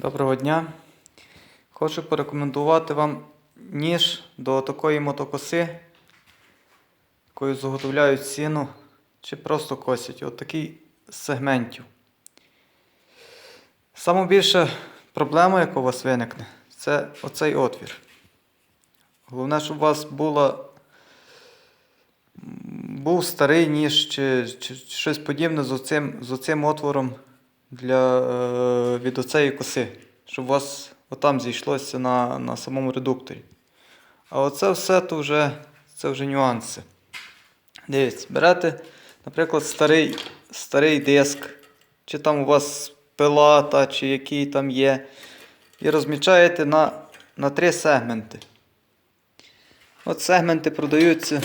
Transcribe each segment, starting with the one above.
Доброго дня. Хочу порекомендувати вам ніж до такої мотокоси, якою заготовляють сіно чи просто косять. От такий з сегментів. Саме більша проблема, яка у вас виникне, це оцей отвір. Головне, щоб у вас була, був старий ніж чи, чи щось подібне з оцим, з оцим отвором для, е, від оцеї коси, щоб у вас отам зійшлося на, на самому редукторі. А оце все то вже, це вже нюанси. Дивіться, берете, наприклад, старий, старий диск, чи там у вас пила, та, чи який там є, і розмічаєте на, на три сегменти. От сегменти продаються.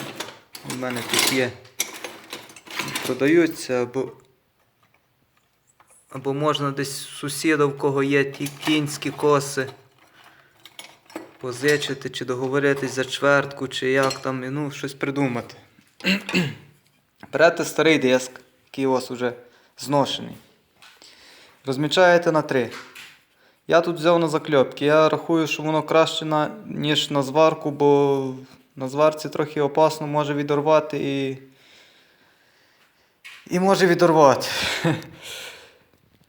У мене тут є. Продаються або або можна десь сусіда, в кого є ті кінські коси. Позичити чи договоритись за чвертку, чи як там, ну, щось придумати. Берете старий диск, який у вас вже зношений. Розмічаєте на три. Я тут взяв на закльопки. Я рахую, що воно краще, на, ніж на зварку, бо на зварці трохи опасно може відорвати і. І може відорвати.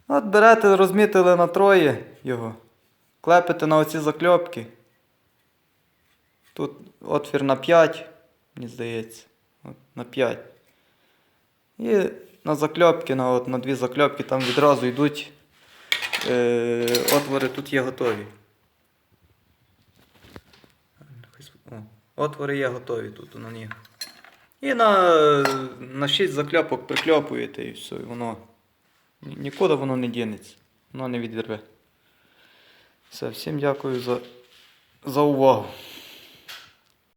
От берете, розмітили на троє його, клепите на оці закльопки. Тут отвір на 5, мені здається. От, на 5. І на закльопки, на, от, на дві закльопки там відразу йдуть. Е, отвори тут є готові. Отвори є готові тут на них. І на, на 6 закльопок прикльопуєте і все, і воно. Ні- Нікуди воно не дінеться, воно не відірве. Все, всім дякую за, за увагу.